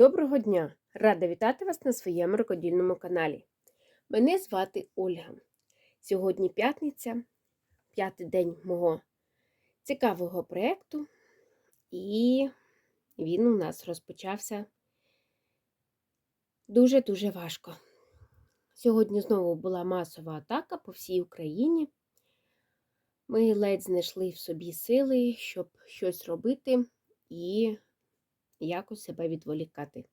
Доброго дня! Рада вітати вас на своєму рукодільному каналі. Мене звати Ольга. Сьогодні п'ятниця, п'ятий день мого цікавого проєкту, і він у нас розпочався дуже-дуже важко. Сьогодні знову була масова атака по всій Україні. Ми ледь знайшли в собі сили, щоб щось робити і якось себе відволікати.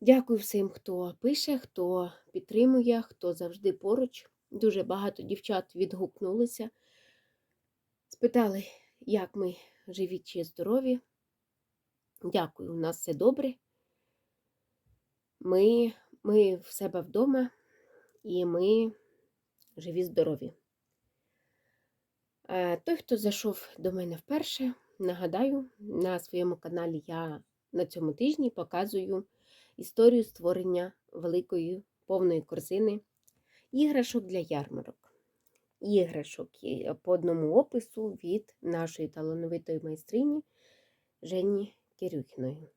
Дякую всім, хто пише, хто підтримує, хто завжди поруч. Дуже багато дівчат відгукнулися, спитали, як ми живі чи здорові. Дякую, у нас все добре. Ми, ми в себе вдома і ми живі, здорові. Е, Той, хто зайшов до мене вперше, нагадаю, на своєму каналі я на цьому тижні показую історію створення великої повної корзини іграшок для ярмарок. Іграшок по одному опису від нашої талановитої майстрині Жені Кирюхіної.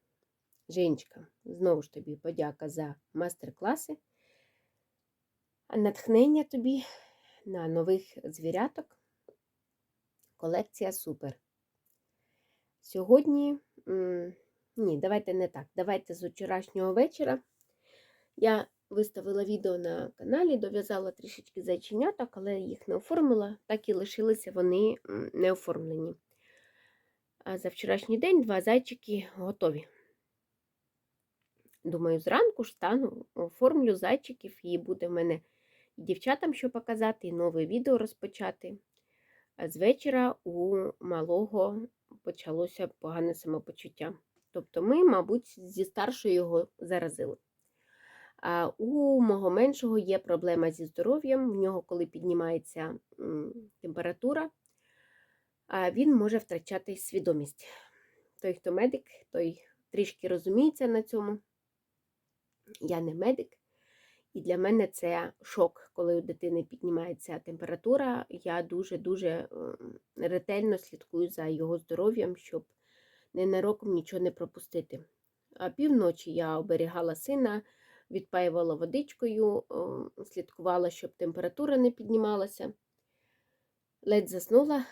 Женечка, знову ж тобі подяка за майстер-класи, натхнення тобі на нових звіряток. Колекція супер. Сьогодні, ні, давайте не так. Давайте з вчорашнього вечора. Я виставила відео на каналі, дов'язала трішечки зайченяток, але їх не оформила, так і лишилися вони не оформлені. А за вчорашній день два зайчики готові. Думаю, зранку ж стану, оформлю зайчиків, і буде в мене і дівчатам що показати, і нове відео розпочати. А з вечора у малого почалося погане самопочуття. Тобто ми, мабуть, зі старшою його заразили. А у мого меншого є проблема зі здоров'ям. В нього, коли піднімається температура, він може втрачати свідомість. Той, хто медик, той трішки розуміється на цьому. Я не медик. І для мене це шок, коли у дитини піднімається температура. Я дуже-дуже ретельно слідкую за його здоров'ям, щоб ненароком нічого не пропустити. А півночі я оберігала сина, відпаювала водичкою, слідкувала, щоб температура не піднімалася. Ледь заснула,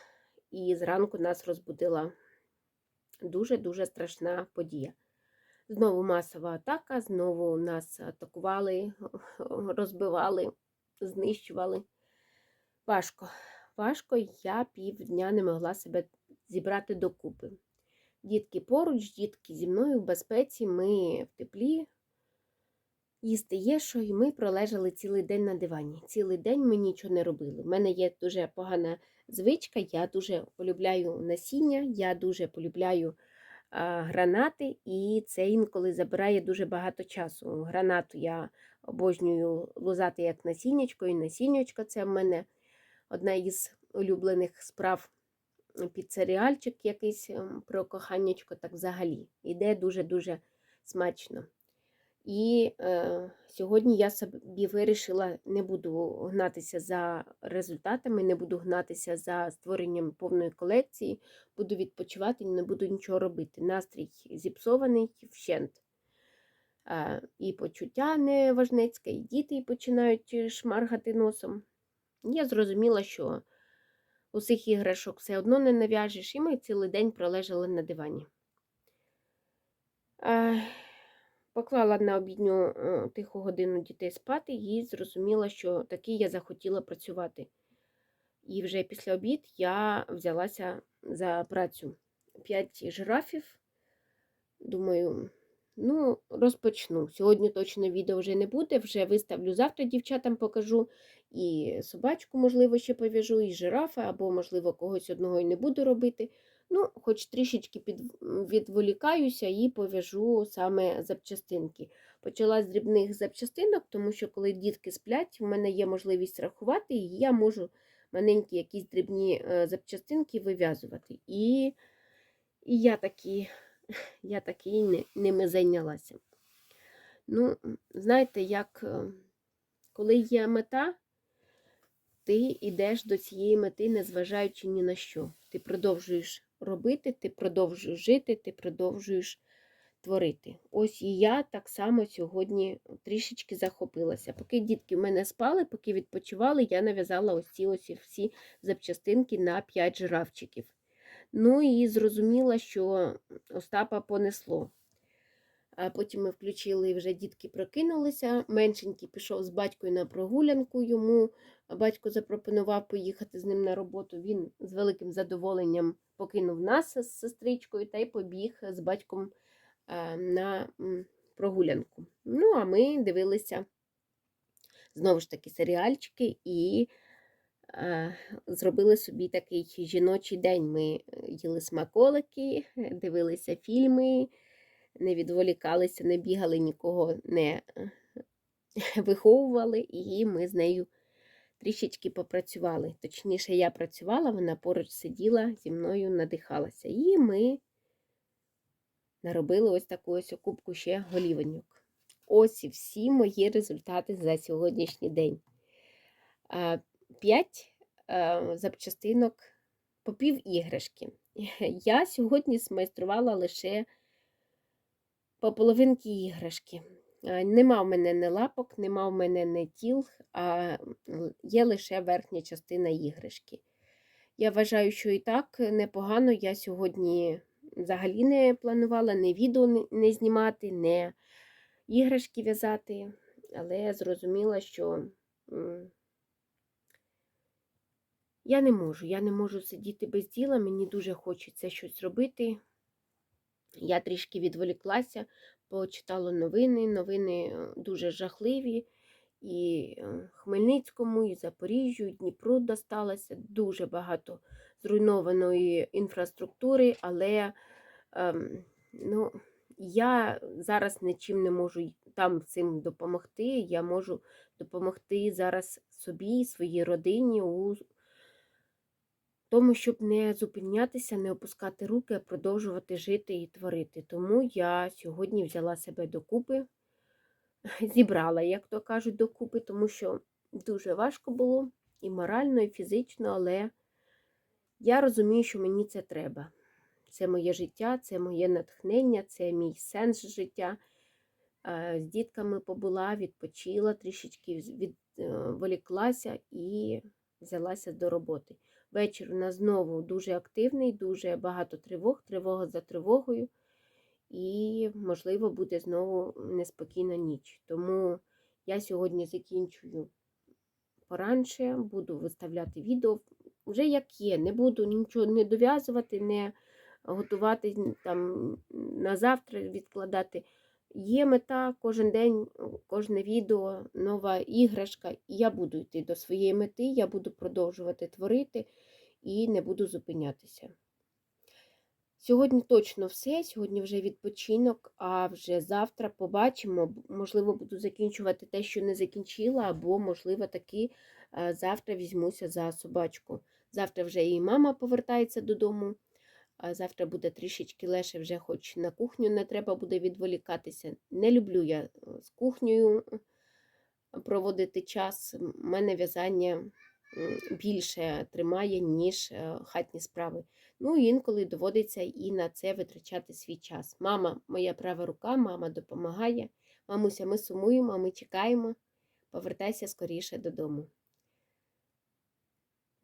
і зранку нас розбудила дуже-дуже страшна подія. Знову масова атака, знову нас атакували, розбивали, знищували. Важко, важко, я півдня не могла себе зібрати докупи. Дітки поруч, дітки зі мною в безпеці, ми в теплі, їсти є що, і ми пролежали цілий день на дивані. Цілий день ми нічого не робили. У мене є дуже погана звичка, я дуже полюбляю насіння, я дуже полюбляю гранати, і це інколи забирає дуже багато часу. Гранату я обожнюю лузати як насіннячко, і насіннячко це в мене одна із улюблених справ під серіальчик якийсь про коханнячко, так взагалі. Іде дуже-дуже смачно. І е, сьогодні я собі вирішила, не буду гнатися за результатами, не буду гнатися за створенням повної колекції, буду відпочивати, не буду нічого робити. Настрій зіпсований вщент. Е, і почуття неважнецьке, і діти починають шмаргати носом. Я зрозуміла, що усіх іграшок все одно не нав'яжеш, і ми цілий день пролежали на дивані. Е, Поклала на обідню е, тиху годину дітей спати і зрозуміла, що таки я захотіла працювати. І вже після обід я взялася за працю. П'ять жирафів. Думаю, ну, розпочну. Сьогодні точно відео вже не буде, вже виставлю завтра дівчатам покажу. І собачку, можливо, ще пов'яжу, і жирафа, або, можливо, когось одного і не буду робити. Ну, хоч трішечки під, відволікаюся і пов'яжу саме запчастинки. Почала з дрібних запчастинок, тому що коли дітки сплять, в мене є можливість рахувати, і я можу маленькі якісь дрібні е, запчастинки вив'язувати. І і я такі, я такі ними зайнялася. Ну, знаєте, як е, коли є мета, ти йдеш до цієї мети, незважаючи ні на що. Ти продовжуєш робити, ти продовжуєш жити, ти продовжуєш творити. Ось і я так само сьогодні трішечки захопилася. Поки дітки в мене спали, поки відпочивали, я нав'язала ось ці ось всі запчастинки на 5 жирафчиків. Ну і зрозуміла, що Остапа понесло. Потім ми включили, вже дітки прокинулися. Меншенький пішов з батькою на прогулянку. Йому батько запропонував поїхати з ним на роботу. Він з великим задоволенням покинув нас з сестричкою та й побіг з батьком на прогулянку. Ну, а ми дивилися знову ж таки серіальчики і зробили собі такий жіночий день. Ми е, їли смаколики, дивилися фільми не відволікалися, не бігали, нікого не е, виховували, і ми з нею трішечки попрацювали. Точніше, я працювала, вона поруч сиділа, зі мною надихалася. І ми наробили ось таку ось кубку ще голівеньок. Ось і всі мої результати за сьогоднішній день. П'ять е, запчастинок по пів іграшки. Я сьогодні змайструвала лише по половинки іграшки. Е, Нема в мене не лапок, нема в мене не тіл, а є лише верхня частина іграшки. Я вважаю, що і так непогано. Я сьогодні взагалі не планувала не відео не знімати, не іграшки в'язати, але я зрозуміла, що я не можу. Я не можу сидіти без діла, мені дуже хочеться щось робити. Я трішки відволіклася, почитала новини. Новини е, дуже жахливі. І е, Хмельницькому, і Запоріжжю, і Дніпру досталося дуже багато зруйнованої інфраструктури, але ем, ну, я зараз нічим не можу там цим допомогти. Я можу допомогти зараз собі, своїй родині у тому, щоб не зупинятися, не опускати руки, а продовжувати жити і творити. Тому я сьогодні взяла себе докупи, зібрала, як то кажуть, докупи, тому що дуже важко було і морально, і фізично, але я розумію, що мені це треба. Це моє життя, це моє натхнення, це мій сенс життя. З дітками побула, відпочила, трішечки відволіклася і взялася до роботи. Вечір у нас знову дуже активний, дуже багато тривог, тривога за тривогою, і, можливо, буде знову неспокійна ніч. Тому я сьогодні закінчую поранше, буду виставляти відео вже як є. Не буду нічого не дов'язувати, не готувати там на завтра відкладати. Є мета кожен день, кожне відео, нова іграшка, і я буду йти до своєї мети, я буду продовжувати творити і не буду зупинятися. Сьогодні точно все, сьогодні вже відпочинок, а вже завтра побачимо, можливо, буду закінчувати те, що не закінчила, або, можливо, таки е, завтра візьмуся за собачку. Завтра вже і мама повертається додому. Завтра буде трішечки легше, вже хоч на кухню не треба буде відволікатися. Не люблю я е, з кухнею проводити час. Мене в'язання більше тримає, ніж е, хатні справи. Ну, інколи доводиться і на це витрачати свій час. Мама, моя права рука, мама допомагає. Мамуся, ми сумуємо, ми чекаємо. Повертайся скоріше додому.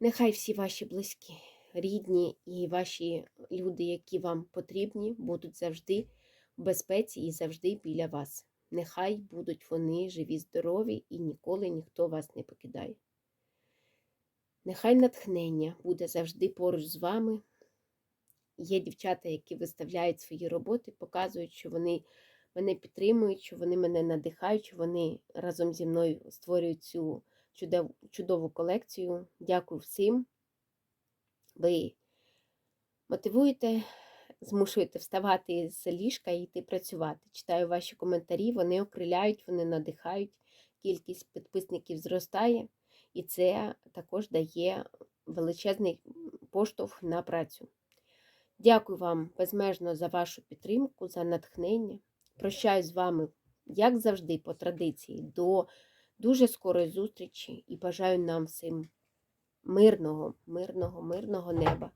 Нехай всі ваші близькі рідні і ваші люди, які вам потрібні, будуть завжди в безпеці і завжди біля вас. Нехай будуть вони живі, здорові і ніколи ніхто вас не покидає. Нехай натхнення буде завжди поруч з вами. Є дівчата, які виставляють свої роботи, показують, що вони мене підтримують, що вони мене надихають, що вони разом зі мною створюють цю чудову колекцію. Дякую всім ви мотивуєте, змушуєте вставати з ліжка і йти працювати. Читаю ваші коментарі, вони окриляють, вони надихають, кількість підписників зростає, і це також дає величезний поштовх на працю. Дякую вам безмежно за вашу підтримку, за натхнення. Прощаюсь з вами, як завжди, по традиції, до дуже скорої зустрічі і бажаю нам всім мирного, мирного, мирного неба,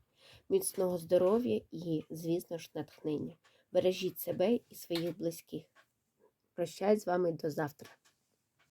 міцного здоров'я і, звісно ж, натхнення. Бережіть себе і своїх близьких. Прощаюсь з вами до завтра.